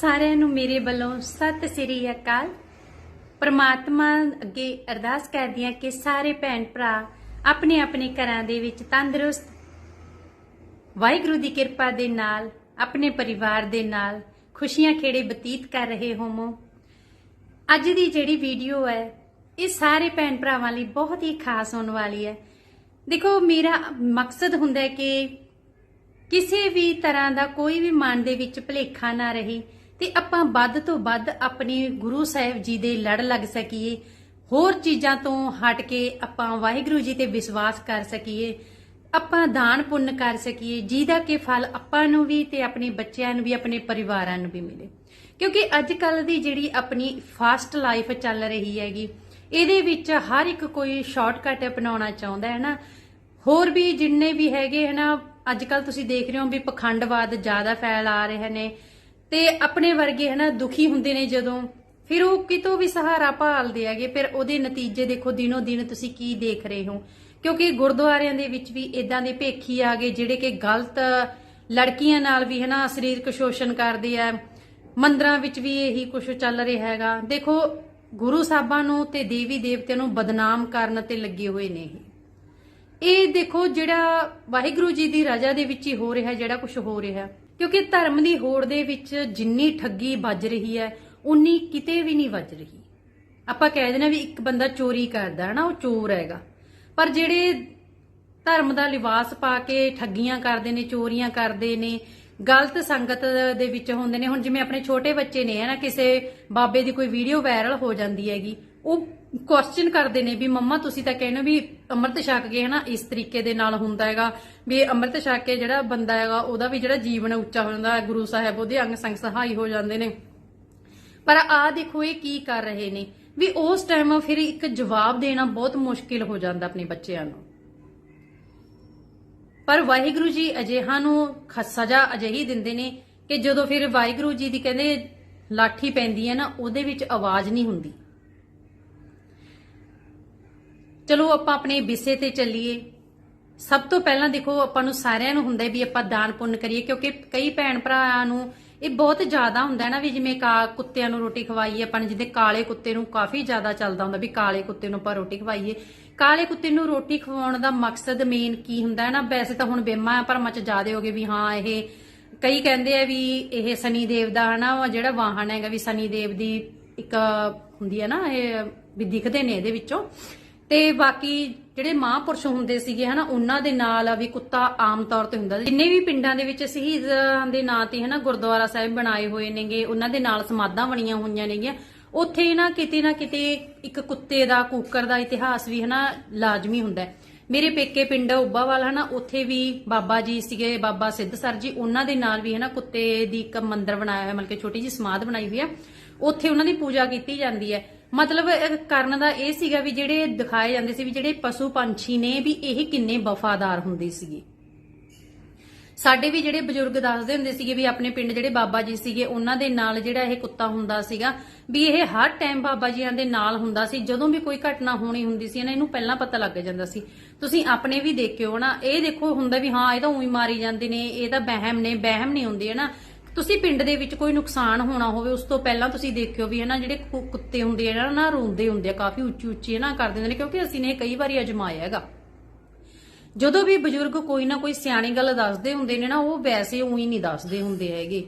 ਸਾਰਿਆਂ ਨੂੰ ਮੇਰੇ ਵੱਲੋਂ ਸਤਿ ਸ੍ਰੀ ਅਕਾਲ। ਪ੍ਰਮਾਤਮਾ ਅੱਗੇ ਅਰਦਾਸ ਕਰਦੀ ਹਾਂ ਕਿ ਸਾਰੇ ਭੈਣ ਭਰਾ ਆਪਣੇ ਆਪਣੇ ਘਰਾਂ ਦੇ ਵਿੱਚ ਤੰਦਰੁਸਤ, ਵਾਹਿਗੁਰੂ ਦੀ ਕਿਰਪਾ ਦੇ ਨਾਲ, ਆਪਣੇ ਪਰਿਵਾਰ ਦੇ ਨਾਲ ਖੁਸ਼ੀਆਂ ਖੇੜੇ ਬਤੀਤ ਕਰ ਰਹੇ ਹੋਵੋ। ਅੱਜ ਦੀ ਜਿਹੜੀ ਵੀਡੀਓ ਹੈ, ਇਹ ਸਾਰੇ ਭੈਣ ਭਰਾਵਾਂ ਲਈ ਬਹੁਤ ਹੀ ਖਾਸ ਹੋਣ ਵਾਲੀ ਹੈ। ਦੇਖੋ, ਮੇਰਾ ਮਕਸਦ ਹੁੰਦਾ ਹੈ ਕਿ ਕਿਸੇ ਵੀ ਤਰ੍ਹਾਂ ਦਾ ਕੋਈ ਵੀ ਮਨ ਦੇ ਵਿੱਚ ਭੁਲੇਖਾ ਨਾ ਰਹੇ ਤੇ ਆਪਾਂ ਵੱਧ ਤੋਂ ਵੱਧ ਆਪਣੀ ਗੁਰੂ ਸਾਹਿਬ ਜੀ ਦੇ ਲੜ ਲੱਗ ਸਕੀਏ, ਹੋਰ ਚੀਜ਼ਾਂ ਤੋਂ ਹਟ ਕੇ ਆਪਾਂ ਵਾਹਿਗੁਰੂ ਜੀ ਤੇ ਵਿਸ਼ਵਾਸ ਕਰ ਸਕੀਏ, ਆਪਾਂ ਦਾਨ ਪੁੰਨ ਕਰ ਸਕੀਏ, ਜਿਹਦਾ ਕਿ ਫਲ ਆਪਾਂ ਨੂੰ ਵੀ ਤੇ ਆਪਣੇ ਬੱਚਿਆਂ ਨੂੰ ਵੀ, ਆਪਣੇ ਪਰਿਵਾਰਾਂ ਨੂੰ ਵੀ ਮਿਲੇ। ਕਿਉਂਕਿ ਅੱਜ ਕੱਲ ਦੀ ਜਿਹੜੀ ਆਪਣੀ ਫਾਸਟ ਲਾਈਫ ਚੱਲ ਰਹੀ ਹੈਗੀ, ਇਹਦੇ ਵਿੱਚ ਹਰ ਇੱਕ ਕੋਈ ਸ਼ਾਰਟਕਟ ਅਪਣਾਉਣਾ ਚਾਹੁੰਦਾ ਹੈ ਨਾ। ਹੋਰ ਵੀ ਜਿੰਨੇ ਵੀ ਹੈਗੇ ਹਨਾ ਅੱਜ ਕੱਲ ਤੁਸੀਂ ਦੇਖ ਰਹੇ ਹੋ ਵੀ ਪਖੰਡਵਾਦ ਜ਼ਿਆਦਾ ਫੈਲ ਆ ਰਹੇ ਨੇ ਤੇ ਆਪਣੇ ਵਰਗੇ ਹਨਾ ਦੁਖੀ ਹੁੰਦੇ ਨੇ ਜਦੋਂ। ਫਿਰ ਉਹ ਕਿਤੋਂ ਵੀ ਸਹਾਰਾ ਭਾਲਦੇ ਹੈਗੇ, ਫਿਰ ਉਹਦੇ ਨਤੀਜੇ ਦੇਖੋ, ਦਿਨੋ ਦਿਨ ਤੁਸੀਂ ਕੀ ਦੇਖ ਰਹੇ ਹੋ। ਕਿਉਂਕਿ ਗੁਰਦੁਆਰਿਆਂ ਦੇ ਵਿੱਚ ਵੀ ਇਦਾਂ ਦੇ ਭੇਖੀ ਆ ਗਏ, ਜਿਹੜੇ ਕਿ ਗਲਤ ਲੜਕੀਆਂ ਨਾਲ ਵੀ ਹਨਾ ਸਰੀਰਕ ਸ਼ੋਸ਼ਣ ਕਰਦੇ ਆ। ਮੰਦਰਾਂ ਵਿੱਚ ਵੀ ਇਹੀ ਕੁਝ ਚੱਲ ਰਿਹਾ ਹੈਗਾ। ਦੇਖੋ, ਗੁਰੂ ਸਾਹਿਬਾਂ ਨੂੰ ਤੇ ਦੇਵੀ ਦੇਵਤਿਆਂ ਨੂੰ ਬਦਨਾਮ ਕਰਨ ਤੇ ਲੱਗੇ ਹੋਏ ਨੇ ਇਹ। ਦੇਖੋ ਜਿਹੜਾ ਵਾਹਿਗੁਰੂ ਜੀ ਦੀ ਰਜ਼ਾ ਦੇ ਵਿੱਚ ਹੀ ਹੋ ਰਿਹਾ, ਜਿਹੜਾ ਕੁਝ ਹੋ ਰਿਹਾ। ਕਿਉਂਕਿ ਧਰਮ ਦੀ ਹੋੜ ਦੇ ਵਿੱਚ ਜਿੰਨੀ ਠੱਗੀ ਵੱਜ ਰਹੀ ਹੈ, ਉਨੀ ਕਿਤੇ ਵੀ ਨਹੀਂ ਵੱਜ ਰਹੀ। ਆਪਾਂ ਕਹਿ ਦਿੰਦੇ ਹਾਂ ਵੀ ਇੱਕ ਬੰਦਾ ਚੋਰੀ ਕਰਦਾ ਹੈ ਨਾ, ਉਹ ਚੋਰ ਹੈਗਾ। ਪਰ ਜਿਹੜੇ ਧਰਮ ਦਾ ਲਿਬਾਸ ਪਾ ਕੇ ਠੱਗੀਆਂ ਕਰਦੇ ਨੇ, ਚੋਰੀਆਂ ਕਰਦੇ ਨੇ, ਗਲਤ ਸੰਗਤ ਦੇ ਵਿੱਚ ਹੁੰਦੇ ਨੇ, ਹੁਣ ਜਿਵੇਂ ਆਪਣੇ ਛੋਟੇ ਬੱਚੇ ਨੇ, ਹੈ ਨਾ, ਕਿਸੇ ਬਾਬੇ ਦੀ ਕੋਈ ਵੀਡੀਓ ਵਾਇਰਲ ਹੋ ਜਾਂਦੀ ਹੈਗੀ, ਉਹ ਕੁਐਸਚਨ ਕਰਦੇ ਨੇ ਵੀ, ਮੰਮਾ, ਤੁਸੀਂ ਤਾਂ ਕਹਿੰਦੇ ਹੋ ਵੀ ਅੰਮ੍ਰਿਤ ਛਕ ਕੇ ਹਨਾ, ਇਸ ਤਰੀਕੇ ਦੇ ਨਾਲ ਹੁੰਦਾ ਹੈਗਾ। ਵੀ ਅੰਮ੍ਰਿਤ ਛਕ ਕੇ ਜਿਹੜਾ ਬੰਦਾ ਹੈਗਾ, ਉਹਦਾ ਵੀ ਜਿਹੜਾ ਜੀਵਨ ਉੱਚਾ ਹੋ ਜਾਂਦਾ ਹੈ ਗੁਰੂ ਸਾਹਿਬ ਉਹਦੇ ਅੰਗ ਸੰਗ ਸਹਾਈ ਹੋ ਜਾਂਦੇ ਨੇ। ਪਰ ਆ ਦੇਖੋ, ਇਹ ਕੀ ਕਰ ਰਹੇ ਨੇ? ਵੀ ਉਸ ਟਾਈਮ ਫਿਰ ਇੱਕ ਜਵਾਬ ਦੇਣਾ ਬਹੁਤ ਮੁਸ਼ਕਿਲ ਹੋ ਜਾਂਦਾ ਆਪਣੇ ਬੱਚਿਆਂ ਨੂੰ। ਪਰ ਵਾਹਿਗੁਰੂ ਜੀ ਅਜਿਹਾ ਨੂੰ ਖ- ਸਜ਼ਾ ਅਜਿਹੀ ਦਿੰਦੇ ਨੇ ਕਿ ਜਦੋਂ ਫਿਰ ਵਾਹਿਗੁਰੂ ਜੀ ਦੀ ਕਹਿੰਦੇ ਲਾਠੀ ਪੈਂਦੀ ਹੈ ਨਾ, ਉਹਦੇ ਵਿੱਚ ਆਵਾਜ਼ ਨਹੀਂ ਹੁੰਦੀ। ਚਲੋ ਆਪਾਂ ਆਪਣੇ ਵਿਸ਼ੇ ਤੇ ਚੱਲੀਏ। ਸਭ ਤੋਂ ਪਹਿਲਾਂ ਦੇਖੋ, ਆਪਾਂ ਨੂੰ ਸਾਰਿਆਂ ਨੂੰ ਹੁੰਦਾ ਵੀ ਆਪਾਂ ਦਾਨ ਪੁੰਨ ਕਰੀਏ, ਕਿਉਂਕਿ ਕਈ ਭੈਣ ਭਰਾਆਂ ਨੂੰ ਇਹ ਬਹੁਤ ਜ਼ਿਆਦਾ ਹੁੰਦਾ ਨਾ ਵੀ ਜਿਵੇਂ ਕਾ ਕੁੱਤਿਆਂ ਨੂੰ ਰੋਟੀ ਖਵਾਈਏ, ਆਪਾਂ ਜਿਹਦੇ ਕਾਲੇ ਕੁੱਤੇ ਨੂੰ ਕਾਫੀ ਜ਼ਿਆਦਾ ਚੱਲਦਾ ਹੁੰਦਾ ਵੀ ਕਾਲੇ ਕੁੱਤੇ ਨੂੰ ਆਪਾਂ ਰੋਟੀ ਖਵਾਈਏ। ਕਾਲੇ ਕੁੱਤੇ ਨੂੰ ਰੋਟੀ ਖਵਾਉਣ ਦਾ ਮਕਸਦ ਮੇਨ ਕੀ ਹੁੰਦਾ ਹੈ ਨਾ? ਵੈਸੇ ਤਾਂ ਹੁਣ ਬੇਮਾ ਭਰਮਾਂ ਚ ਜ਼ਿਆਦੇ ਹੋਗੇ ਵੀ ਹਾਂ, ਇਹ ਕਈ ਕਹਿੰਦੇ ਆ ਵੀ ਇਹ ਸਨੀ ਦੇਵ ਦਾ ਹਨਾ, ਉਹ ਜਿਹੜਾ ਵਾਹਨ ਹੈਗਾ ਵੀ ਸਨੀ ਦੇਵ ਦੀ ਇੱਕ ਹੁੰਦੀ ਹੈ ਨਾ, ਇਹ ਵੀ ਦਿਖਦੇ ਨੇ ਇਹਦੇ ਵਿੱਚੋਂ। ਤੇ ਬਾਕੀ ਜਿਹੜੇ ਮਹਾਂਪੁਰਸ਼ ਹੁੰਦੇ ਸੀਗੇ ਹਨਾ, ਉਹਨਾਂ ਦੇ ਨਾਲ ਵੀ ਕੁੱਤਾ ਆਮ ਤੌਰ ਤੇ ਹੁੰਦਾ ਜਿੰਨੇ ਵੀ ਪਿੰਡਾਂ ਦੇ ਵਿੱਚ ਸ਼ਹੀਦਾਂ ਦੇ ਨਾਂ ਤੇ ਹਨਾ ਗੁਰਦੁਆਰਾ ਸਾਹਿਬ ਬਣਾਏ ਹੋਏ ਨੇਗੇ, ਉਹਨਾਂ ਦੇ ਨਾਲ ਸਮਾਧਾਂ ਬਣੀਆਂ ਹੋਈਆਂ ਨੇਗੀਆਂ। ਉੱਥੇ ਨਾ ਕਿਤੇ ਨਾ ਕਿਤੇ ਇੱਕ ਕੁੱਤੇ ਦਾ, ਕੂਕਰ ਦਾ ਇਤਿਹਾਸ ਵੀ ਹਨਾ ਲਾਜ਼ਮੀ ਹੁੰਦਾ ਹੈ। ਮੇਰੇ ਪੇਕੇ ਪਿੰਡ ਉੱਬਾਵਾਲ ਹਨਾ, ਉੱਥੇ ਵੀ ਬਾਬਾ ਜੀ ਸੀਗੇ, ਬਾਬਾ ਸਿੱਧ ਸਰ ਜੀ, ਉਹਨਾਂ ਦੇ ਨਾਲ ਵੀ ਹਨਾ ਕੁੱਤੇ ਦੀ ਇੱਕ ਮੰਦਿਰ ਬਣਾਇਆ ਹੋਇਆ, ਮਤਲਬ ਕਿ ਛੋਟੀ ਜਿਹੀ ਸਮਾਧ ਬਣਾਈ ਹੋਈ ਆ। ਉੱਥੇ ਉਹਨਾਂ ਦੀ ਪੂਜਾ ਕੀਤੀ ਜਾਂਦੀ ਹੈ। ਮਤਲਬ ਕਰਨ ਦਾ ਇਹ ਸੀਗਾ ਵੀ ਜਿਹੜੇ ਦਿਖਾਏ ਜਾਂਦੇ ਸੀ ਵੀ ਜਿਹੜੇ ਪਸ਼ੂ ਪੰਛੀ ਨੇ, ਵੀ ਇਹ ਕਿੰਨੇ ਵਫਾਦਾਰ ਹੁੰਦੇ ਸੀਗੇ। ਸਾਡੇ ਵੀ ਜਿਹੜੇ ਬਜ਼ੁਰਗ ਦੱਸਦੇ ਹੁੰਦੇ ਸੀਗੇ ਵੀ ਆਪਣੇ ਪਿੰਡ ਜਿਹੜੇ ਬਾਬਾ ਜੀ ਸੀਗੇ, ਉਹਨਾਂ ਦੇ ਨਾਲ ਜਿਹੜਾ ਇਹ ਕੁੱਤਾ ਹੁੰਦਾ ਸੀਗਾ, ਵੀ ਇਹ ਹਰ ਟਾਈਮ ਬਾਬਾ ਜੀਆਂ ਦੇ ਨਾਲ ਹੁੰਦਾ ਸੀ। ਜਦੋਂ ਵੀ ਕੋਈ ਘਟਨਾ ਹੋਣੀ ਹੁੰਦੀ ਸੀ ਨਾ ਇਹਨੂੰ ਪਹਿਲਾਂ ਪਤਾ ਲੱਗ ਜਾਂਦਾ ਸੀ। ਤੁਸੀਂ ਆਪਣੇ ਵੀ ਦੇਖਿਓ ਨਾ, ਇਹ ਦੇਖੋ ਹੁੰਦਾ ਵੀ ਹਾਂ, ਇਹ ਤਾਂ ਉਹੀ ਮਾਰੀ ਜਾਂਦੇ ਨੇ, ਇਹ ਤਾਂ ਵਹਿਮ ਨੇ, ਬਹਿਮ ਨਹੀਂ ਹੁੰਦੇ, ਹਨਾ? ਤੁਸੀਂ ਪਿੰਡ ਦੇ ਵਿੱਚ ਕੋਈ ਨੁਕਸਾਨ ਹੋਣਾ ਹੋਵੇ, ਉਸ ਤੋਂ ਪਹਿਲਾਂ ਤੁਸੀਂ ਦੇਖਿਓ ਵੀ ਇਹਨਾਂ ਜਿਹੜੇ ਕੁੱਤੇ ਹੁੰਦੇ ਆ ਨਾ ਰੋਂਦੇ ਹੁੰਦੇ ਆ, ਕਾਫੀ ਉੱਚੀ ਉੱਚੀ ਹਨਾ ਕਰ ਦਿੰਦੇ ਨੇ, ਕਿਉਂਕਿ ਅਸੀਂ ਨੇ ਕਈ ਵਾਰੀ ਅਜਮਾਇਆ ਹੈਗਾ। ਜਦੋਂ ਵੀ ਬਜ਼ੁਰਗ ਕੋਈ ਨਾ ਕੋਈ ਸਿਆਣੀ ਗੱਲ ਦੱਸਦੇ ਹੁੰਦੇ ਨੇ ਨਾ, ਉਹ ਵੈਸੇ ਉਹੀ ਨਹੀਂ ਦੱਸਦੇ ਹੁੰਦੇ ਹੈਗੇ।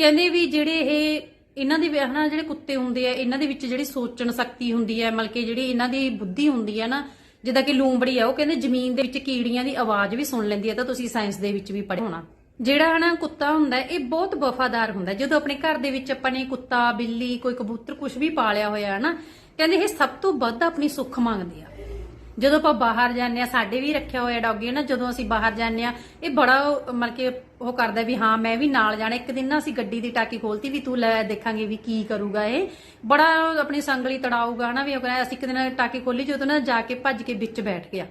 ਕਹਿੰਦੇ ਵੀ ਜਿਹੜੇ ਇਹ, ਇਹਨਾਂ ਦੇ ਹਨਾ ਜਿਹੜੇ ਕੁੱਤੇ ਹੁੰਦੇ ਆ, ਇਹਨਾਂ ਦੇ ਵਿੱਚ ਜਿਹੜੀ ਸੋਚਣ ਸ਼ਕਤੀ ਹੁੰਦੀ ਹੈ ਮਤਲਬ ਕਿ ਜਿਹੜੀ ਇਹਨਾਂ ਦੀ ਬੁੱਧੀ ਹੁੰਦੀ ਹੈ ਨਾ, ਜਿੱਦਾਂ ਕਿ ਲੂੰਬੜੀ ਆ, ਉਹ ਕਹਿੰਦੇ ਜ਼ਮੀਨ ਦੇ ਵਿੱਚ ਕੀੜੀਆਂ ਦੀ ਆਵਾਜ਼ ਵੀ ਸੁਣ ਲੈਂਦੀ ਹੈ ਤਾਂ ਤੁਸੀਂ ਸਾਇੰਸ ਦੇ ਵਿੱਚ ਵੀ ਪੜ੍ਹਿਆ ਹੋਣਾ। ਜਿਹੜਾ ਹਨਾ ਕੁੱਤਾ ਹੁੰਦਾ, ਇਹ ਬਹੁਤ ਵਫਾਦਾਰ ਹੁੰਦਾ। ਜਦੋਂ ਆਪਣੇ ਘਰ ਦੇ ਵਿੱਚ ਆਪਾਂ ਨੇ ਕੁੱਤਾ, ਬਿੱਲੀ, ਕੋਈ ਕਬੂਤਰ ਕੁਝ ਵੀ ਪਾਲਿਆ ਹੋਇਆ ਹੈ ਕਹਿੰਦੇ ਇਹ ਸਭ ਤੋਂ ਵੱਧ ਆਪਣੀ ਸੁੱਖ ਮੰਗਦੇ ਆ। ਜਦੋਂ ਆਪਾਂ ਬਾਹਰ ਜਾਂਦੇ ਆ, ਸਾਡੇ ਵੀ ਰੱਖਿਆ ਹੋਇਆ ਡੌਗੀ ਨਾ ਜਦੋਂ ਅਸੀਂ ਬਾਹਰ ਜਾਂਦੇ ਆ, ਇਹ ਬੜਾ ਮਤਲਬ ਕਿ ਉਹ ਕਰਦਾ ਵੀ ਹਾਂ, ਮੈਂ ਵੀ ਨਾਲ ਜਾਣਾ। ਇੱਕ ਦਿਨ ਨਾ ਅਸੀਂ ਗੱਡੀ ਦੀ ਟਾਕੀ ਖੋਲਤੀ ਵੀ ਤੂੰ ਲੈ, ਦੇਖਾਂਗੇ ਵੀ ਕੀ ਕਰੂਗਾ ਇਹ। ਬੜਾ ਆਪਣੀ ਸੰਗਲੀ ਤੜਾਊਗਾ ਨਾ ਵੀ ਅਸੀਂ ਇੱਕ ਦਿਨ ਟਾਕੀ ਖੋਲੀ, ਜਦੋਂ ਨਾ ਜਾ ਕੇ ਭੱਜ ਕੇ ਵਿੱਚ ਬੈਠ ਗਿਆ।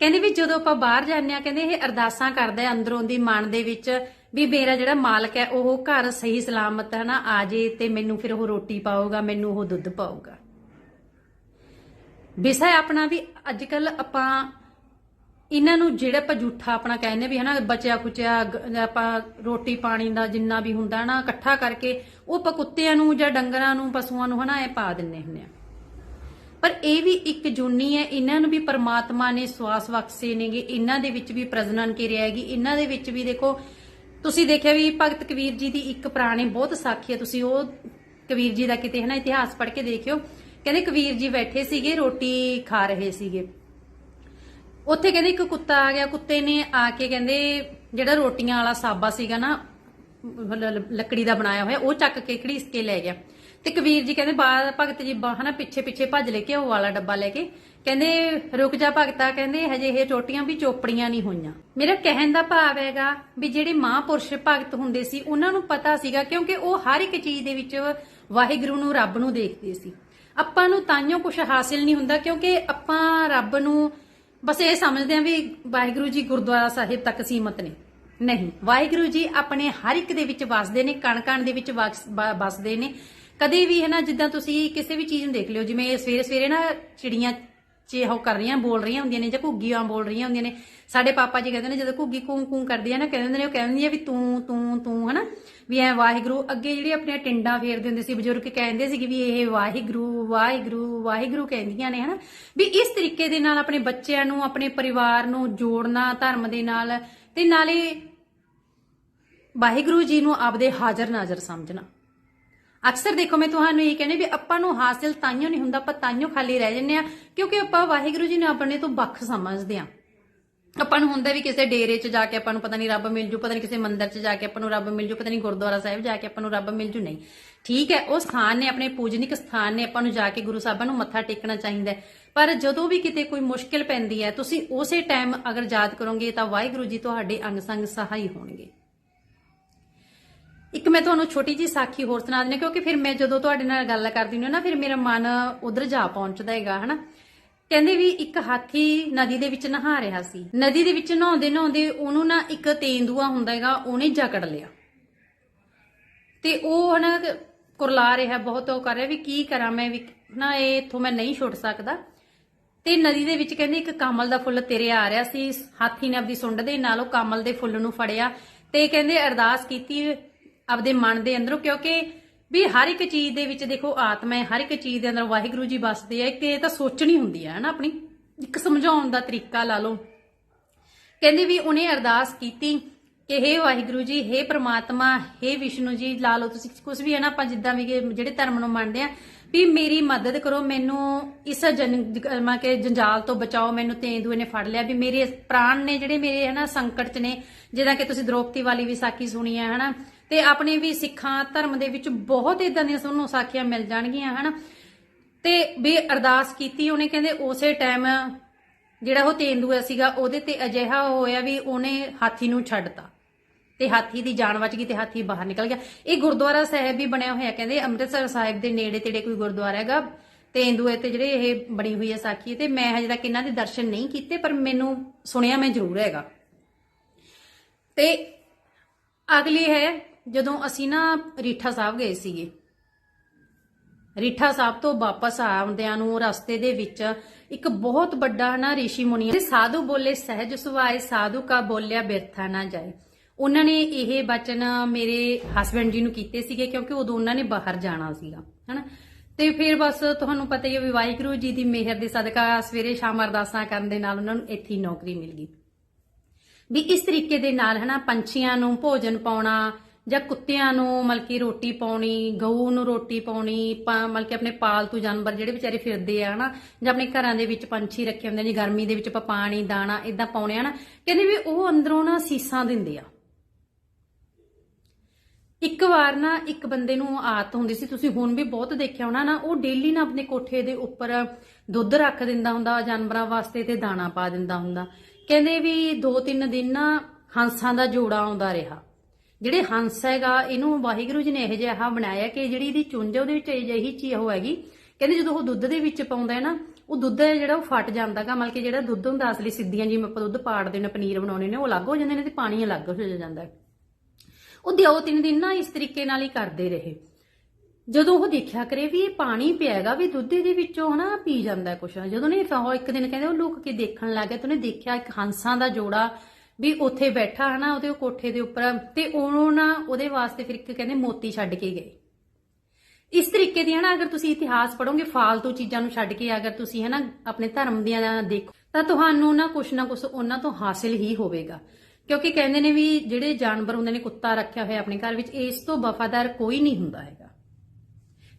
ਕਹਿੰਦੇ ਵੀ ਜਦੋਂ ਆਪਾਂ ਬਾਹਰ ਜਾਂਦੇ ਆ ਕਹਿੰਦੇ ਇਹ ਅਰਦਾਸਾਂ ਕਰਦਾ ਅੰਦਰੋਂ ਦੀ ਮਨ ਦੇ ਵਿੱਚ ਵੀ ਮੇਰਾ ਜਿਹੜਾ ਮਾਲਕ ਹੈ, ਉਹ ਘਰ ਸਹੀ ਸਲਾਮਤ ਹੈ ਨਾ ਆ ਜੇ ਤੇ ਮੈਨੂੰ ਫਿਰ ਉਹ ਰੋਟੀ ਪਾਊਗਾ, ਮੈਨੂੰ ਉਹ ਦੁੱਧ ਪਾਊਗਾ। ਵਿਸ਼ਾ ਆਪਣਾ ਵੀ ਅੱਜ ਕੱਲ ਆਪਾਂ ਇਹਨਾਂ ਨੂੰ ਜਿਹੜਾ ਆਪਾਂ ਜੂਠਾ ਆਪਣਾ ਕਹਿੰਦੇ ਵੀ ਹਨਾ, ਬਚਿਆ ਖੁਚਿਆ ਆਪਾਂ ਰੋਟੀ ਪਾਣੀ ਦਾ ਜਿੰਨਾ ਵੀ ਹੁੰਦਾ ਨਾ ਇਕੱਠਾ ਕਰਕੇ ਉਹ ਆਪਾਂ ਕੁੱਤਿਆਂ ਨੂੰ ਜਾਂ ਡੰਗਰਾਂ ਨੂੰ, ਪਸ਼ੂਆਂ ਨੂੰ ਹਨਾ, ਇਹ ਪਾ ਦਿੰਨੇ ਹੁੰਦੇ ਆ। ਪਰ ਇਹ ਵੀ ਇੱਕ ਜੁਨੀ ਹੈ, ਇਹਨਾਂ ਨੂੰ ਵੀ ਪਰਮਾਤਮਾ ਨੇ ਸਵਾਸ ਬਖਸ਼ੇ ਨੇਗੇ, ਇਹਨਾਂ ਦੇ ਵਿੱਚ ਵੀ ਪ੍ਰਜਨਨ ਕਿਰਿਆ ਹੈਗੀ, ਇਹਨਾਂ ਦੇ ਵਿੱਚ ਵੀ ਦੇਖੋ, ਤੁਸੀਂ ਦੇਖਿਆ ਵੀ ਭਗਤ ਕਬੀਰ ਜੀ ਦੀ ਇੱਕ ਪੁਰਾਣੀ ਬਹੁਤ ਸਾਖੀ ਹੈ, ਤੁਸੀਂ ਉਹ ਕਬੀਰ ਜੀ ਦਾ ਕਿਤੇ ਹਨਾ ਇਤਿਹਾਸ ਪੜ੍ਹ ਕੇ ਦੇਖਿਓ, ਕਹਿੰਦੇ ਕਬੀਰ ਜੀ ਬੈਠੇ ਸੀਗੇ, ਰੋਟੀ ਖਾ ਰਹੇ ਸੀਗੇ। ਉੱਥੇ ਕਹਿੰਦੇ ਇੱਕ ਕੁੱਤਾ ਆ ਗਿਆ, ਕੁੱਤੇ ਨੇ ਆ ਕੇ ਕਹਿੰਦੇ, ਜਿਹੜਾ ਰੋਟੀਆਂ ਵਾਲਾ ਸਾਬਾ ਸੀਗਾ ਨਾ ਲੱਕੜੀ ਦਾ ਬਣਾਇਆ ਹੋਇਆ, ਉਹ ਚੱਕ ਕੇ ਘੜੀਸ ਕੇ ਲੈ ਗਿਆ। ਤੇ ਕਬੀਰ ਜੀ ਕਹਿੰਦੇ ਬਾਹਰ ਭਗਤ ਜੀ ਬਾਹਰ ਪਿੱਛੇ ਪਿੱਛੇ ਭੱਜ ਲੈ ਕੇ ਉਹ ਵਾਲਾ ਡੱਬਾ ਲੈ ਕੇ। ਕਹਿੰਦੇ, ਰੁਕ ਜਾ ਭਗਤਾ, ਕਹਿੰਦੇ, ਹਜੇ ਇਹ ਚੋਟੀਆਂ ਵੀ ਚੋਪੜੀਆਂ ਨਹੀਂ ਹੋਈਆਂ। ਮੇਰਾ ਕਹਿਣ ਦਾ ਭਾਵ ਹੈਗਾ ਵੀ ਜਿਹੜੇ ਮਹਾਂਪੁਰਸ਼ ਭਗਤ ਹੁੰਦੇ ਸੀ, ਉਹਨਾਂ ਨੂੰ ਪਤਾ ਸੀਗਾ ਕਿਉਂਕਿ ਉਹ ਹਰ ਇੱਕ ਚੀਜ਼ ਦੇ ਵਿੱਚ ਵਾਹਿਗੁਰੂ ਨੂੰ, ਰੱਬ ਨੂੰ ਦੇਖਦੇ ਸੀ। ਆਪਾਂ ਨੂੰ ਤਾਂਿਓ ਕੁਝ ਹਾਸਿਲ ਨਹੀਂ ਹੁੰਦਾ ਕਿਉਂਕਿ ਆਪਾਂ ਰੱਬ ਨੂੰ ਬਸ ਇਹ ਸਮਝਦੇ ਆ ਵੀ ਵਾਹਿਗੁਰੂ ਜੀ ਗੁਰਦੁਆਰਾ ਸਾਹਿਬ ਤੱਕ ਸੀਮਤ ਨੇ। ਨਹੀਂ, ਵਾਹਿਗੁਰੂ ਜੀ ਆਪਣੇ ਹਰ ਇੱਕ ਦੇ ਵਿੱਚ ਵਸਦੇ ਨੇ ਕਣ ਕਣ ਦੇ ਵਿੱਚ ਵਸ- ਵਸਦੇ ਨੇ। ਕਦੇ ਵੀ ਹੈ ਨਾ, ਜਿੱਦਾਂ ਤੁਸੀਂ ਕਿਸੇ ਵੀ ਚੀਜ਼ ਨੂੰ ਦੇਖ ਲਿਓ, ਜਿਵੇਂ ਸਵੇਰੇ ਸਵੇਰੇ ਨਾ ਚਿੜੀਆਂ ਚੇ ਕਰ ਰਹੀਆਂ, ਬੋਲ ਰਹੀਆਂ ਹੁੰਦੀਆਂ ਨੇ ਜਾਂ ਘੁੱਗੀਆਂ ਬੋਲ ਰਹੀਆਂ ਹੁੰਦੀਆਂ ਨੇ। ਸਾਡੇ ਪਾਪਾ ਜੀ ਕਹਿੰਦੇ ਨੇ, ਜਦੋਂ ਘੁੱਗੀ ਕੂੰ ਕੂੰ ਕਰਦੀ ਹੈ ਨਾ, ਕਹਿੰਦੇ ਨੇ, ਉਹ ਕਹਿੰਦੀ ਆ ਵੀ ਤੂੰ ਤੂੰ ਤੂੰ, ਹਨਾ? ਵੀ ਐ ਵਾਹਿਗੁਰੂ, ਅੱਗੇ ਜਿਹੜੇ ਆਪਣੀਆਂ ਟਿੰਡਾਂ ਫੇਰਦੇ ਹੁੰਦੇ ਸੀ, ਬਜ਼ੁਰਗ ਕਹਿੰਦੇ ਸੀ ਕਿ ਵੀ ਇਹ ਵਾਹਿਗੁਰੂ ਵਾਹਿਗੁਰੂ ਵਾਹਿਗੁਰੂ ਕਹਿੰਦੀਆਂ ਨੇ, ਹਨਾ? ਵੀ ਇਸ ਤਰੀਕੇ ਦੇ ਨਾਲ ਆਪਣੇ ਬੱਚਿਆਂ ਨੂੰ, ਆਪਣੇ ਪਰਿਵਾਰ ਨੂੰ ਜੋੜਨਾ, ਧਰਮ ਦੇ ਨਾਲ, ਤੇ ਨਾਲੇ ਵਾਹਿਗੁਰੂ ਜੀ ਨੂੰ ਆਪਦੇ ਹਾਜ਼ਰ ਨਾਜ਼ਰ ਸਮਝਣਾ। ਅਕਸਰ ਦੇਖੋ ਮੈਂ ਤੁਹਾਨੂੰ ਇਹ ਕਹਿੰਦੀ ਵੀ ਆਪਾਂ ਨੂੰ ਹਾਸਿਲ ਤਾਈਓ ਨਹੀਂ ਹੁੰਦਾ, ਆਪਾਂ ਤਾਈਓ ਖਾਲੀ ਰਹਿ ਜੰਨੇ ਆ ਕਿਉਂਕਿ ਆਪਾਂ ਵਾਹਿਗੁਰੂ ਜੀ ਨੂੰ ਆਪਣੇ ਤੋਂ ਵੱਖ ਸਮਝਦੇ ਆ ਆਪਾਂ ਨੂੰ ਹੁੰਦਾ ਵੀ ਕਿਸੇ ਡੇਰੇ 'ਚ ਜਾ ਕੇ ਆਪਾਂ ਨੂੰ ਪਤਾ ਨਹੀਂ ਰੱਬ ਮਿਲ ਜੂ, ਪਤਾ ਨਹੀਂ ਕਿਸੇ ਮੰਦਿਰ 'ਚ ਜਾ ਕੇ ਆਪਾਂ ਨੂੰ ਰੱਬ ਮਿਲ ਜੂ, ਪਤਾ ਨਹੀਂ ਗੁਰਦੁਆਰਾ ਸਾਹਿਬ ਜਾ ਕੇ ਆਪਾਂ ਨੂੰ ਰੱਬ ਮਿਲ ਜੂ, ਨਹੀਂ। ਠੀਕ ਹੈ, ਉਹ ਸਥਾਨ ਨੇ, ਆਪਣੇ ਪੂਜਨਿਕ ਸਥਾਨ ਨੇ, ਆਪਾਂ ਨੂੰ ਜਾ ਕੇ ਗੁਰੂ ਸਾਹਿਬਾਂ ਨੂੰ ਮੱਥਾ ਟੇਕਣਾ ਚਾਹੀਦਾ ਪਰ ਜਦੋਂ ਵੀ ਕਿਤੇ ਕੋਈ ਮੁਸ਼ਕਿਲ ਪੈਂਦੀ ਹੈ, ਤੁਸੀਂ ਉਸੇ ਟਾਈਮ ਅਗਰ ਯਾਦ ਕਰੋਗੇ ਤਾਂ ਵਾਹਿਗੁਰੂ ਜੀ ਤੁਹਾਡੇ ਅੰਗ ਸੰਗ ਸਹਾਈ ਹੋਣਗੇ। ਇੱਕ ਮੈਂ ਤੁਹਾਨੂੰ ਛੋਟੀ ਜੀ ਸਾਖੀ ਹੋਰ ਸੁਣਾ ਦਿੰਦੀ ਕਿਉਂਕਿ ਫਿਰ ਮੈਂ ਜਦੋਂ ਤੁਹਾਡੇ ਨਾਲ ਗੱਲ ਕਰਦੀ ਹਾਂ ਨਾ, ਫਿਰ ਮੇਰਾ ਮਨ ਉਧਰ ਜਾ ਪਹੁੰਚਦਾ ਹੈਗਾ, ਹਨਾ? ਕਹਿੰਦੇ ਵੀ ਇੱਕ ਹਾਥੀ ਨਦੀ ਦੇ ਵਿੱਚ ਨਹਾ ਰਿਹਾ ਸੀ। ਨਦੀ ਦੇ ਵਿੱਚ ਨਹਾਉਂਦੇ ਨਹਾਉਂਦੇ ਉਹਨੂੰ ਨਾ ਇੱਕ ਤੇਂਦੂਆ ਹੁੰਦਾ ਹੈਗਾ, ਉਹਨੇ ਜਕੜ ਲਿਆ। ਤੇ ਉਹ ਹਨਾ ਕੁਰਲਾ ਰਿਹਾ, ਬਹੁਤ ਉਹ ਕਰ ਰਿਹਾ ਵੀ ਕੀ ਕਰਾਂ ਮੈਂ ਵੀ ਨਾ ਇਹ ਇਥੋਂ ਮੈਂ ਨਹੀਂ ਛੁੱਟ ਸਕਦਾ। ਤੇ ਨਦੀ ਦੇ ਵਿੱਚ ਕਹਿੰਦੇ ਇੱਕ ਕਮਲ ਦਾ ਫੁੱਲ ਤੇਰੇ ਆ ਰਿਹਾ ਸੀ, ਹਾਥੀ ਨੇ ਆਪਦੀ ਸੁੰਡ ਦੇ ਨਾਲ ਉਹ ਕਮਲ ਦੇ ਫੁੱਲ ਨੂੰ ਫੜਿਆ। ਤੇ ਕਹਿੰਦੇ ਅਰਦਾਸ ਕੀਤੀ ਆਪਦੇ ਮਨ ਦੇ ਅੰਦਰੋਂ, ਕਿਉਂਕਿ ਵੀ ਹਰ ਇੱਕ ਚੀਜ਼ ਦੇ ਵਿੱਚ ਦੇਖੋ, ਆਤਮਾ ਹੈ, ਹਰ ਇੱਕ ਚੀਜ਼ ਦੇ ਅੰਦਰ ਵਾਹਿਗੁਰੂ ਜੀ ਵਸਦੇ ਆ ਕਿ ਇਹ ਤਾਂ ਸੋਚਣੀ ਹੁੰਦੀ ਹੈ ਹਨਾ ਆਪਣੀ? ਇੱਕ ਸਮਝਾਉਣ ਦਾ ਤਰੀਕਾ ਲਾ ਲਓ। ਕਹਿੰਦੇ ਵੀ ਉਹਨੇ ਅਰਦਾਸ ਕੀਤੀ ਕਿ ਹੇ ਵਾਹਿਗੁਰੂ ਜੀ, ਹੇ ਪ੍ਰਮਾਤਮਾ, ਹੇ ਵਿਸ਼ਨੂੰ ਜੀ, ਲਾ ਲਓ ਤੁਸੀਂ ਕੁਝ ਵੀ ਹੈ ਨਾ ਆਪਾਂ ਜਿੱਦਾਂ ਵੀ ਜਿਹੜੇ ਧਰਮ ਨੂੰ ਮੰਨਦੇ ਆ, ਵੀ ਮੇਰੀ ਮਦਦ ਕਰੋ, ਮੈਨੂੰ ਇਸ ਜਨ ਕੇ ਜੰਜਾਲ ਤੋਂ ਬਚਾਓ, ਮੈਨੂੰ ਤੇਂਦੂਏ ਨੇ ਫੜ ਲਿਆ, ਵੀ ਮੇਰੇ ਪ੍ਰਾਣ ਨੇ ਜਿਹੜੇ ਮੇਰੇ, ਹਨਾ ਸੰਕਟ ਚ ਨੇ, ਜਿੱਦਾਂ ਕਿ ਤੁਸੀਂ ਦ੍ਰੋਪਤੀ ਵਾਲੀ ਵਿਸਾਖੀ ਸੁਣੀ ਹੈ ਹਨਾ ਤੇ ਆਪਣੇ ਵੀ ਸਿੱਖਾਂ, ਧਰਮ ਦੇ ਵਿੱਚ ਬਹੁਤ ਇਦਾਂ ਦੀਆਂ ਸਾਨੂੰ ਸਾਖੀਆਂ ਮਿਲ ਜਾਣਗੀਆਂ, ਹਨਾ? ਤੇ ਵੀ ਅਰਦਾਸ ਕੀਤੀ, ਉਹਨੇ ਕਹਿੰਦੇ ਉਸੇ ਟਾਈਮ ਜਿਹੜਾ ਉਹ ਤੇਂਦੂਆ ਸੀਗਾ, ਉਹਦੇ ਤੇ ਅਜਿਹਾ ਹੋਇਆ ਵੀ ਉਹਨੇ ਹਾਥੀ ਨੂੰ ਛੱਡਤਾ। ਤੇ ਹਾਥੀ ਦੀ ਜਾਨ ਬਚ ਗਈ ਤੇ ਹਾਥੀ ਬਾਹਰ ਨਿਕਲ ਗਿਆ। ਇਹ ਗੁਰਦੁਆਰਾ ਸਾਹਿਬ ਵੀ ਬਣਿਆ ਹੋਇਆ, ਕਹਿੰਦੇ ਅੰਮ੍ਰਿਤਸਰ ਸਾਹਿਬ ਦੇ ਨੇੜੇ ਤੇੜੇ ਕੋਈ ਗੁਰਦੁਆਰਾ ਹੈਗਾ ਤੇਂਦੂਏ ਤੇ ਜਿਹੜੇ ਇਹ ਬਣੀ ਹੋਈ ਹੈ ਸਾਖੀ, ਤੇ ਮੈਂ ਹਜੇ ਤੱਕ ਇਹਨਾਂ ਦੇ ਦਰਸ਼ਨ ਨਹੀਂ ਕੀਤੇ, ਪਰ ਮੈਨੂੰ ਸੁਣਿਆ ਮੈਂ ਜ਼ਰੂਰ ਹੈਗਾ। ਤੇ ਅਗਲੀ ਹੈ ਜਦੋਂ ਅਸੀਂ ਨਾ ਰੀਠਾ ਸਾਹਿਬ ਗਏ ਸੀਗੇ। ਰੀਠਾ ਸਾਹਿਬ ਤੋਂ ਵਾਪਸ ਆਉਂਦਿਆਂ ਨੂੰ ਰਸਤੇ ਦੇ ਵਿੱਚ ਇੱਕ ਬਹੁਤ ਵੱਡਾ ਨਾ ઋષਿ ਮੁਨੀ ਤੇ ਸਾਧੂ ਬੋਲੇ ਸਹਿਜ ਸੁਭਾਏ, ਸਾਧੂ ਕਾ ਬੋਲਿਆ ਬਿਰਥਾ ਨਾ ਜਾਏ। ਉਹਨਾਂ ਨੇ ਇਹ ਬਚਨ ਮੇਰੇ ਹਸਬੰਡ ਜੀ ਨੂੰ ਕੀਤੇ ਸੀਗੇ ਕਿਉਂਕਿ ਉਦੋਂ ਉਹਨਾਂ ਨੇ ਬਾਹਰ ਜਾਣਾ ਸੀਗਾ, ਹਨਾ। ਤੇ ਫਿਰ ਬਸ ਤੁਹਾਨੂੰ ਪਤਾ ਹੀ ਹੈ ਵੀ ਵਾਹਿਗੁਰੂ ਜੀ ਦੀ ਮਿਹਰ ਦੇ ਸਦਕਾ ਸਵੇਰੇ ਸ਼ਾਮ ਅਰਦਾਸਾਂ ਕਰਨ ਦੇ ਨਾਲ ਉਹਨਾਂ ਨੂੰ ਇੱਥੇ ਹੀ ਨੌਕਰੀ ਮਿਲ ਗਈ। ਵੀ ਇਸ ਤਰੀਕੇ ਦੇ ਨਾਲ ਹਨਾ ਪੰਛੀਆਂ ਨੂੰ ਭੋਜਨ ਪਾਉਣਾ ਜਾਂ ਕੁੱਤਿਆਂ ਨੂੰ ਮਲਕੀ ਰੋਟੀ ਪਾਉਣੀ, ਗਊ ਨੂੰ ਰੋਟੀ ਪਾਉਣੀ, ਪਾ- ਮਤਲਬ ਕਿ ਆਪਣੇ ਪਾਲਤੂ ਜਾਨਵਰ ਜਿਹੜੇ ਵਿਚਾਰੇ ਫਿਰਦੇ ਆ ਹਨਾ, ਜਾਂ ਆਪਣੇ ਘਰਾਂ ਦੇ ਵਿੱਚ ਪੰਛੀ ਰੱਖੇ ਹੁੰਦੇ ਨੇ ਗਰਮੀ ਦੇ ਵਿੱਚ ਆਪਾਂ ਪਾਣੀ, ਦਾਣਾ ਇਦਾਂ ਪਾਉਣੇ ਆ ਨਾ ਕਹਿੰਦੇ ਵੀ ਉਹ ਅੰਦਰੋਂ ਨਾ ਸੀਸਾਂ ਦਿੰਦੇ ਆ। ਇੱਕ ਵਾਰ ਨਾ ਇੱਕ ਬੰਦੇ ਨੂੰ ਆਦਤ ਹੁੰਦੀ ਸੀ, ਤੁਸੀਂ ਹੁਣ ਵੀ ਬਹੁਤ ਦੇਖਿਆ ਹੋਣਾ ਨਾ, ਉਹ ਡੇਲੀ ਨਾ ਆਪਣੇ ਕੋਠੇ ਦੇ ਉੱਪਰ ਦੁੱਧ ਰੱਖ ਦਿੰਦਾ ਹੁੰਦਾ, ਜਾਨਵਰਾਂ ਵਾਸਤੇ ਤੇ ਦਾਣਾ ਪਾ ਦਿੰਦਾ ਹੁੰਦਾ। ਕਹਿੰਦੇ ਵੀ ਦੋ ਤਿੰਨ ਦਿਨ ਨਾ ਹੰਸਾਂ ਦਾ ਜੋੜਾ ਆਉਂਦਾ ਰਿਹਾ। ਜਿਹੜੇ ਹੰਸ ਹੈਗਾ, ਇਹਨੂੰ ਵਾਹਿਗੁਰੂ ਜੀ ਨੇ ਇਹੋ ਜਿਹਾ ਬਣਾਇਆ ਕਿ ਜਿਹੜੀ ਇਹਦੀ ਚੁੰਝ ਉਹਦੇ ਵਿੱਚ ਅਜਿਹੀ ਚੀਜ਼ ਉਹ ਹੈਗੀ। ਕਹਿੰਦੇ ਜਦੋਂ ਉਹ ਦੁੱਧ ਦੇ ਵਿੱਚ ਪਾਉਂਦਾ ਹੈ ਨਾ, ਉਹ ਦੁੱਧ ਹੈ ਜਿਹੜਾ ਉਹ ਫਟ ਜਾਂਦਾਗਾ ਮਤਲਬ ਕਿ ਜਿਹੜਾ ਦੁੱਧ ਹੁੰਦਾ, ਅਸਲੀ ਸਿੱਧੀਆਂ ਜਿਵੇਂ ਆਪਾਂ ਦੁੱਧ ਪਾੜਦੇ ਨੇ ਪਨੀਰ ਬਣਾਉਣੇ ਨੇ, ਉਹ ਅਲੱਗ ਹੋ ਜਾਂਦੇ ਨੇ ਤੇ ਪਾਣੀ ਅਲੱਗ ਹੋ ਜਾਂਦਾ ਉਹ ਦਿਓ ਤਿੰਨ ਦਿਨ ਨਾ ਇਸ ਤਰੀਕੇ ਨਾਲ ਹੀ ਕਰਦੇ ਰਹੇ। ਜਦੋਂ ਉਹ ਦੇਖਿਆ ਕਰੇ ਵੀ ਇਹ ਪਾਣੀ ਪਿਆਗਾ, ਵੀ ਦੁੱਧ ਦੇ ਵਿੱਚੋਂ ਹਨਾ ਪੀ ਜਾਂਦਾ ਕੁਛ। ਜਦੋਂ ਨੇ ਇੱਕ ਦਿਨ ਕਹਿੰਦੇ, ਉਹ ਲੁਕ ਕੇ ਦੇਖਣ ਲੱਗ ਗਿਆ ਤੇ ਉਹਨੇ ਦੇਖਿਆ ਇੱਕ ਹੰਸਾਂ ਦਾ ਜੋੜਾ ਵੀ ਉੱਥੇ ਬੈਠਾ ਹਨਾ ਉਹਦੇ ਕੋਠੇ ਦੇ ਉੱਪਰ, ਤੇ ਉਹ ਨਾ ਉਹਦੇ ਵਾਸਤੇ ਫਿਰ ਇੱਕ ਕਹਿੰਦੇ ਮੋਤੀ ਛੱਡ ਕੇ ਗਏ। ਇਸ ਤਰੀਕੇ ਦੀ ਹਨਾ ਅਗਰ ਤੁਸੀਂ ਇਤਿਹਾਸ ਪੜੋਗੇ ਫਾਲਤੂ ਚੀਜ਼ਾਂ ਨੂੰ ਛੱਡ ਕੇ ਅਗਰ ਤੁਸੀਂ ਹਨਾ ਆਪਣੇ ਧਰਮ ਦੀਆਂ ਦੇਖੋ, ਤਾਂ ਤੁਹਾਨੂੰ ਨਾ ਕੁਛ ਨਾ ਕੁਛ ਉਹਨਾਂ ਤੋਂ ਹਾਸਿਲ ਹੀ ਹੋਵੇਗਾ। ਕਿਉਂਕਿ ਕਹਿੰਦੇ ਨੇ ਵੀ ਜਿਹੜੇ ਜਾਨਵਰ ਹੁੰਦੇ ਨੇ, ਕੁੱਤਾ ਰੱਖਿਆ ਹੋਇਆ ਆਪਣੇ ਘਰ ਵਿੱਚ, ਇਸ ਤੋਂ ਵਫਾਦਾਰ ਕੋਈ ਨਹੀਂ ਹੁੰਦਾ ਹੈਗਾ।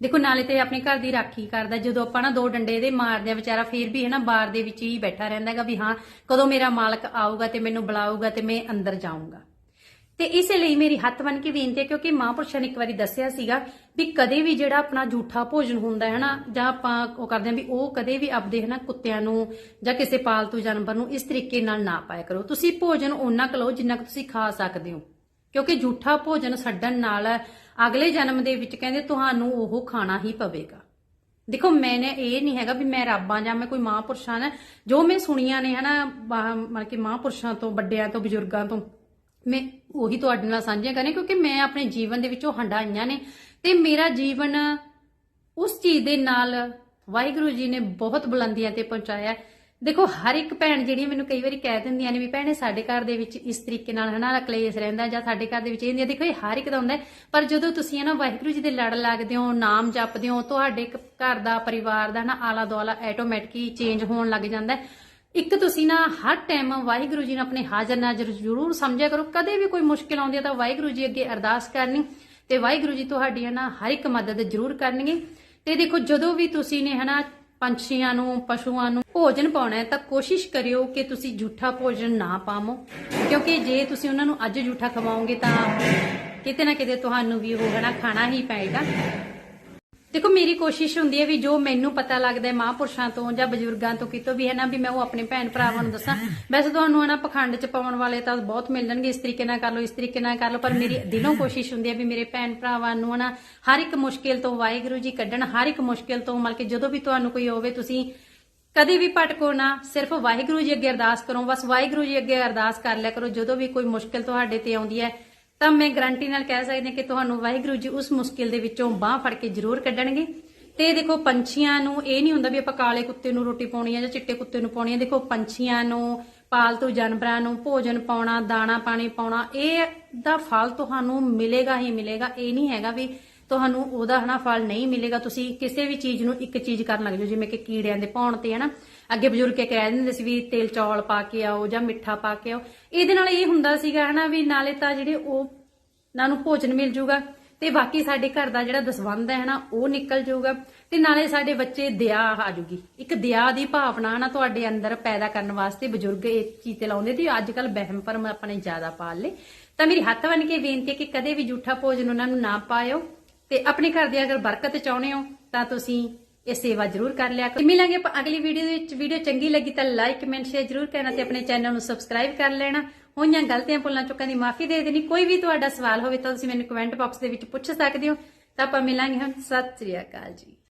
ਦੇਖੋ, ਨਾਲੇ ਤੇ ਆਪਣੇ ਘਰ ਦੀ ਰਾਖੀ ਕਰਦਾ। ਜਦੋਂ ਆਪਾਂ ਨਾ ਦੋ ਡੰਡੇ ਇਹਦੇ ਮਾਰਦੇ ਆ, ਵਿਚਾਰਾ ਫੇਰ ਵੀ ਹਨਾ ਬਾਰ ਦੇ ਵਿੱਚ ਹੀ ਬੈਠਾ ਰਹਿੰਦਾ ਹੈਗਾ ਵੀ ਹਾਂ, ਕਦੋਂ ਮੇਰਾ ਮਾਲਕ ਆਊਗਾ ਤੇ ਮੈਨੂੰ ਬੁਲਾਊਗਾ ਤੇ ਮੈਂ ਅੰਦਰ ਜਾਊਂਗਾ। ਤੇ ਇਸੇ ਲਈ ਮੇਰੀ ਹੱਥ ਬਨ ਕੇ ਬੇਨਤੀ ਹੈ, ਕਿਉਂਕਿ ਮਹਾਂਪੁਰਸ਼ਾਂ ਨੇ ਇੱਕ ਵਾਰੀ ਦੱਸਿਆ ਸੀਗਾ ਵੀ ਕਦੇ ਵੀ ਜਿਹੜਾ ਆਪਣਾ ਝੂਠਾ ਭੋਜਨ ਹੁੰਦਾ ਹੈ ਨਾ, ਜਾਂ ਆਪਾਂ ਉਹ ਕਰਦੇ ਹਾਂ ਵੀ ਉਹ ਕਦੇ ਵੀ ਆਪਦੇ ਹਨਾ ਕੁੱਤਿਆਂ ਨੂੰ ਜਾਂ ਕਿਸੇ ਪਾਲਤੂ ਜਾਨਵਰ ਨੂੰ ਇਸ ਤਰੀਕੇ ਨਾਲ ਨਾ ਪਾਇਆ ਕਰੋ। ਤੁਸੀਂ ਭੋਜਨ ਓਨਾ ਕੁ ਲਓ ਜਿੰਨਾ ਕੁ ਤੁਸੀਂ ਖਾ ਸਕਦੇ ਹੋ। ਕਿਉਂਕਿ ਝੂਠਾ ਭੋਜਨ ਛੱਡਣ ਨਾਲ ਅਗਲੇ ਜਨਮ ਦੇ ਵਿੱਚ ਕਹਿੰਦੇ ਤੁਹਾਨੂੰ ਉਹ ਖਾਣਾ ਹੀ ਪਵੇਗਾ। ਦੇਖੋ, ਮੈਨੇ ਇਹ ਨਹੀਂ ਹੈਗਾ ਵੀ ਮੈਂ ਰੱਬਾਂ ਜਾਂ ਮੈਂ ਕੋਈ ਮਹਾਂਪੁਰਸ਼ਾਂ ਨਾ ਜੋ ਮੈਂ ਸੁਣੀਆਂ ਨੇ ਹਨਾ ਬਾਹ- ਮਤਲਬ ਕਿ ਮਹਾਂਪੁਰਸ਼ਾਂ ਤੋਂ, ਵੱਡਿਆਂ ਤੋਂ, ਬਜ਼ੁਰਗਾਂ ਤੋਂ, ਮੈਂ ਉਹੀ ਤੁਹਾਡੇ ਨਾਲ ਸਾਂਝੀਆਂ ਕਰਾਂ ਕਿਉਂਕਿ ਮੈਂ ਆਪਣੇ ਜੀਵਨ ਦੇ ਵਿੱਚੋਂ ਹੰਡਾਈਆਂ ਨੇ। ਤੇ ਮੇਰਾ ਜੀਵਨ ਉਸ ਚੀਜ਼ ਦੇ ਨਾਲ ਵਾਹਿਗੁਰੂ ਜੀ ਨੇ ਬਹੁਤ ਬੁਲੰਦੀਆਂ ਤੇ ਪਹੁੰਚਾਇਆ। ਦੇਖੋ, ਹਰ ਇੱਕ ਭੈਣ ਜਿਹੜੀ ਮੈਨੂੰ ਕਈ ਵਾਰੀ ਕਹਿ ਦਿੰਦੀਆਂ ਨੇ ਵੀ ਭੈਣੇ, ਸਾਡੇ ਘਰ ਦੇ ਵਿੱਚ ਇਸ ਤਰੀਕੇ ਨਾਲ ਹਨਾ, ਕਲੇਸ਼ ਰਹਿੰਦਾ ਜਾਂ ਸਾਡੇ ਘਰ ਦੇ ਵਿੱਚ ਇਹ ਹੁੰਦੀ ਦੇਖੋ, ਇਹ ਹਰ ਇੱਕ ਦਾ ਹੁੰਦਾ ਪਰ ਜਦੋਂ ਤੁਸੀਂ ਹਨਾ ਵਾਹਿਗੁਰੂ ਜੀ ਦੇ ਲੜ ਲੱਗਦੇ ਹੋ, ਨਾਮ ਜਪਦੇ ਹੋ, ਤੁਹਾਡੇ ਘਰ ਦਾ ਪਰਿਵਾਰ ਦਾ ਨਾ ਆਲਾ ਦੁਆਲਾ ਆਟੋਮੈਟਿਕਲੀ ਚੇਂਜ ਹੋਣ ਲੱਗ ਜਾਂਦਾ ਇੱਕ ਤੁਸੀਂ ਨਾ ਹਰ ਟਾਈਮ ਵਾਹਿਗੁਰੂ ਜੀ ਨੂੰ ਆਪਣੇ ਹਾਜ਼ਰ ਨਾਜ਼ਰ ਜ਼ਰੂਰ ਸਮਝਿਆ ਕਰੋ। ਕਦੇ ਵੀ ਕੋਈ ਮੁਸ਼ਕਿਲ ਆਉਂਦੀ ਹੈ ਤਾਂ ਵਾਹਿਗੁਰੂ ਜੀ ਅੱਗੇ ਅਰਦਾਸ ਕਰਨੀ ਤੇ ਵਾਹਿਗੁਰੂ ਜੀ ਤੁਹਾਡੀ ਹੈ ਨਾ ਹਰ ਇੱਕ ਮਦਦ ਜ਼ਰੂਰ ਕਰਨਗੇ। ਤੇ ਦੇਖੋ, ਜਦੋਂ ਵੀ ਤੁਸੀਂ ਨੇ ਹਨਾ ਪੰਛੀਆਂ ਨੂੰ, ਪਸ਼ੂਆਂ ਨੂੰ ਭੋਜਨ ਪਾਉਣਾ ਹੈ, ਤਾਂ ਕੋਸ਼ਿਸ਼ ਕਰਿਓ ਕਿ ਤੁਸੀਂ ਝੂਠਾ ਭੋਜਨ ਨਾ ਪਾਵੋ। ਕਿਉਂਕਿ ਜੇ ਤੁਸੀਂ ਉਹਨਾਂ ਨੂੰ ਅੱਜ ਝੂਠਾ ਖਵਾਓਗੇ ਤਾਂ ਕਿਤੇ ਨਾ ਕਿਤੇ ਤੁਹਾਨੂੰ ਵੀ ਉਹ ਹਨਾ ਖਾਣਾ ਹੀ ਪਏਗਾ। ਦੇਖੋ, ਮੇਰੀ ਕੋਸ਼ਿਸ਼ ਹੁੰਦੀ ਹੈ ਵੀ ਜੋ ਮੈਨੂੰ ਪਤਾ ਲੱਗਦਾ ਹੈ ਮਹਾਂਪੁਰਸ਼ਾਂ ਤੋਂ ਜਾਂ ਬਜ਼ੁਰਗਾਂ ਤੋਂ, ਕਿਤੋਂ ਵੀ ਹੈ ਨਾ, ਵੀ ਮੈਂ ਉਹ ਆਪਣੇ ਭੈਣ ਭਰਾਵਾਂ ਨੂੰ ਦੱਸਾਂ। ਵੈਸੇ ਤੁਹਾਨੂੰ ਹੈ ਨਾ, ਪਖੰਡ ਚ ਪਾਉਣ ਵਾਲੇ ਤਾਂ ਬਹੁਤ ਮਿਲਣਗੇ। ਇਸ ਤਰੀਕੇ ਨਾਲ ਕਰ ਲਓ, ਇਸ ਤਰੀਕੇ ਨਾਲ ਕਰ ਲਓ, ਪਰ ਮੇਰੀ ਦਿਲੋਂ ਕੋਸ਼ਿਸ਼ ਹੁੰਦੀ ਹੈ ਵੀ ਮੇਰੇ ਭੈਣ ਭਰਾਵਾਂ ਨੂੰ ਹੈ ਨਾ, ਹਰ ਇੱਕ ਮੁਸ਼ਕਿਲ ਤੋਂ ਵਾਹਿਗੁਰੂ ਜੀ ਕੱਢਣ, ਹਰ ਇੱਕ ਮੁਸ਼ਕਿਲ ਤੋਂ, ਮਤਲਬ ਕਿ ਜਦੋਂ ਵੀ ਤੁਹਾਨੂੰ ਕੋਈ ਹੋਵੇ, ਤੁਸੀਂ ਕਦੇ ਵੀ ਭਟਕੋ ਨਾ, ਸਿਰਫ ਵਾਹਿਗੁਰੂ ਜੀ ਅੱਗੇ ਅਰਦਾਸ ਕਰੋ, ਬਸ ਵਾਹਿਗੁਰੂ ਜੀ ਅੱਗੇ ਅਰਦਾਸ ਕਰ ਲਿਆ ਕਰੋ, ਜਦੋਂ ਵੀ ਕੋਈ ਮੁਸ਼ਕਿਲ ਤੁਹਾਡੇ ਤੇ ਆਉਂਦੀ ਹੈ ਤਾਂ ਮੈਂ ਗਰੰਟੀ ਨਾਲ ਕਹਿ ਸਕਦੀ ਹਾਂ ਕਿ ਤੁਹਾਨੂੰ ਵਾਹਿਗੁਰੂ ਜੀ ਉਸ ਮੁਸ਼ਕਿਲ ਦੇ ਵਿੱਚੋਂ ਬਾਹ ਫੜ ਕੇ ਜ਼ਰੂਰ ਕੱਢਣਗੇ। ਤੇ ਦੇਖੋ, ਪੰਛੀਆਂ ਨੂੰ ਇਹ ਨਹੀਂ ਹੁੰਦਾ ਵੀ ਆਪਾਂ ਕਾਲੇ ਕੁੱਤੇ ਨੂੰ ਰੋਟੀ ਪਾਉਣੀ ਹੈ ਜਾਂ ਚਿੱਟੇ ਕੁੱਤੇ ਨੂੰ ਪਾਉਣੀ ਹੈ ਦੇਖੋ, ਪੰਛੀਆਂ ਨੂੰ, ਪਾਲਤੂ ਜਾਨਵਰਾਂ ਨੂੰ ਭੋਜਨ ਪਾਉਣਾ, ਦਾਣਾ ਪਾਣੀ ਪਾਉਣਾ, ਇਹ ਦਾ ਫਲ ਤੁਹਾਨੂੰ ਮਿਲੇਗਾ ਹੀ ਮਿਲੇਗਾ। ਇਹ ਨਹੀਂ ਹੈਗਾ ਵੀ ਤੁਹਾਨੂੰ ਉਹਦਾ ਹਨਾ ਫਲ ਨਹੀਂ ਮਿਲੇਗਾ। ਤੁਸੀਂ ਕਿਸੇ ਵੀ ਚੀਜ਼ ਨੂੰ ਇੱਕ ਚੀਜ਼ ਕਰਨ ਲੱਗ ਜਾਓ, ਜਿਵੇਂ ਕਿ ਕੀੜਿਆਂ ਦੇ ਪਾਉਣ ਤੇ ਹਨਾ। ਅੱਗੇ ਬਜ਼ੁਰਗ ਕਹਿ ਦਿੰਦੇ ਸੀ ਵੀ ਤੇਲ ਚੌਲ ਪਾ ਕੇ ਆਓ ਜਾਂ ਮਿੱਠਾ ਪਾ ਕੇ ਆਓ। ਇਹਦੇ ਨਾਲ ਇਹ ਹੁੰਦਾ ਸੀਗਾ ਹਨਾ ਵੀ ਨਾਲੇ ਤਾਂ ਜਿਹੜੇ ਉਹ ਉਹਨਾਂ ਨੂੰ ਭੋਜਨ ਮਿਲ ਜਾਊਗਾ ਤੇ ਬਾਕੀ ਸਾਡੇ ਘਰ ਦਾ ਜਿਹੜਾ ਦਸਵੰਧ ਹੈ ਨਾ ਉਹ ਨਿਕਲ ਜਾਊਗਾ ਤੇ ਨਾਲੇ ਸਾਡੇ ਬੱਚੇ ਦਇਆ ਆ ਜੂਗੀ। ਇੱਕ ਦਇਆ ਦੀ ਭਾਵਨਾ ਨਾ ਤੁਹਾਡੇ ਅੰਦਰ ਪੈਦਾ ਕਰਨ ਵਾਸਤੇ ਬਜ਼ੁਰਗ ਇਹ ਚੀਜ਼ ਤੇ ਲਾਉਂਦੇ ਤੇ ਅੱਜ ਕੱਲ ਵਹਿਮ ਭਰਮ ਆਪਣੇ ਜ਼ਿਆਦਾ ਪਾਲ ਲਏ। ਤਾਂ ਮੇਰੀ ਹੱਥ ਬਨ ਕੇ ਬੇਨਤੀ ਹੈ ਕਿ ਕਦੇ ਵੀ ਝੂਠਾ ਭੋਜਨ ਉਹਨਾਂ ਨੂੰ ਨਾ ਪਾਇਓ। ਤੇ ਆਪਣੇ ਘਰ ਦੀ ਅਗਰ ਬਰਕਤ ਚਾਹੁੰਦੇ ਹੋ, ਤਾਂ ਤੁਸੀਂ ਇਹ ਸੇਵਾ ਜ਼ਰੂਰ ਕਰ ਲਿਆ ਕਰੋ। ਮਿਲਾਂਗੇ ਆਪਾਂ ਅਗਲੀ ਵੀਡੀਓ ਦੇ ਵਿੱਚ। ਵੀਡੀਓ ਚੰਗੀ ਲੱਗੀ ਤਾਂ ਲਾਈਕ ਕਮੈਂਟ ਸ਼ੇਅਰ ਜ਼ਰੂਰ ਕਰਨਾ ਤੇ ਆਪਣੇ ਚੈਨਲ ਨੂੰ ਸਬਸਕ੍ਰਾਈਬ ਕਰ ਲੈਣਾ। ਹੋਈਆਂ ਗਲਤੀਆਂ ਭੁੱਲਾਂ ਚੁੱਕਾਂ ਦੀ ਮਾਫੀ ਦੇ ਦੇਣੀ। ਕੋਈ ਵੀ ਤੁਹਾਡਾ ਸਵਾਲ ਹੋਵੇ ਤਾਂ ਤੁਸੀਂ ਮੈਨੂੰ ਕਮੈਂਟ ਬਾਕਸ ਦੇ ਵਿੱਚ ਪੁੱਛ ਸਕਦੇ ਹੋ। ਤਾਂ ਆਪਾਂ ਮਿਲਾਂਗੇ ਹੁਣ। ਸਤਿ ਸ੍ਰੀ ਅਕਾਲ ਜੀ।